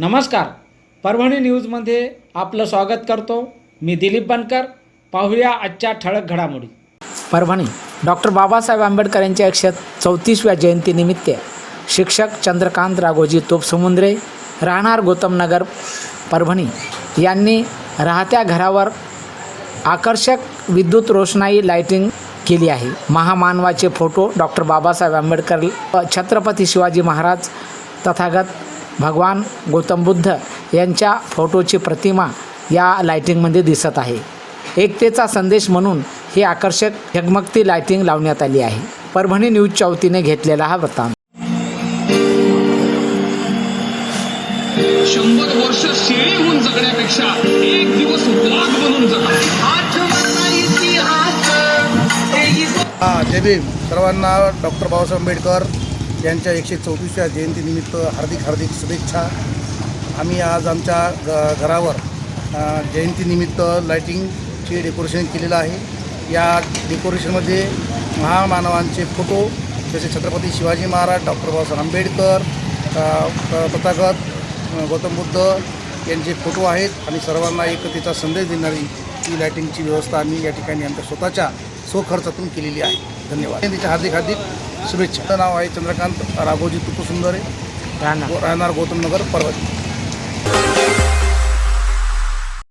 नमस्कार. परभणी न्यूजमध्ये आपलं स्वागत करतो. मी दिलीप बनकर. पाहूया आजच्या ठळक घडामोडी. परभणी डॉक्टर बाबासाहेब आंबेडकर यांच्या एकशे चौतीसव्या जयंतीनिमित्त शिक्षक चंद्रकांत राघोजी तोपसमुंद्रे राहणार गौतमनगर परभणी यांनी राहत्या घरावर आकर्षक विद्युत रोषणाई लाइटिंग केली आहे. महामानवाचे फोटो डॉक्टर बाबासाहेब आंबेडकर छत्रपती शिवाजी महाराज तथागत भगवान गौतम बुद्ध यांच्या फोटोची प्रतिमा या लाइटिंगमध्ये दिसत आहे. एकतेचा संदेश म्हणून ही आकर्षक झगमगती लाइटिंग लावण्यात आली आहे. परभणी न्यूजच्या वतीने घेतलेला हा वृत्तांत. शंभर वर्ष शेळी होऊन जगण्यापेक्षा एक दिवस वाघ बनून जगा. हा जय भीम. सर्वांना डॉक्टर बाबासाहेब आंबेडकर यांच्या एकशे चौतीसव्या जयंतीनिमित्त हार्दिक हार्दिक शुभेच्छा. आम्ही आज आमच्या ग घरावर जयंतीनिमित्त लायटिंगचे डेकोरेशन केलेलं आहे. या डेकोरेशनमध्ये महामानवांचे फोटो जसे छत्रपती शिवाजी महाराज डॉक्टर बाबासाहेब आंबेडकर तथागत गौतम बुद्ध यांचे फोटो आहेत आणि सर्वांना एकतेचा संदेश देणारी ही लायटिंगची व्यवस्था आम्ही या ठिकाणी आमच्या स्वतःच्या स्वखर्चातून केलेली आहे. धन्यवाद. त्यांच्या हार्दिक हार्दिक शुभेच्छा. नाव आहे चंद्रकांत राघोजी तुकुसुंदरे. राहणार. राहणार गौतमनगर परभणी.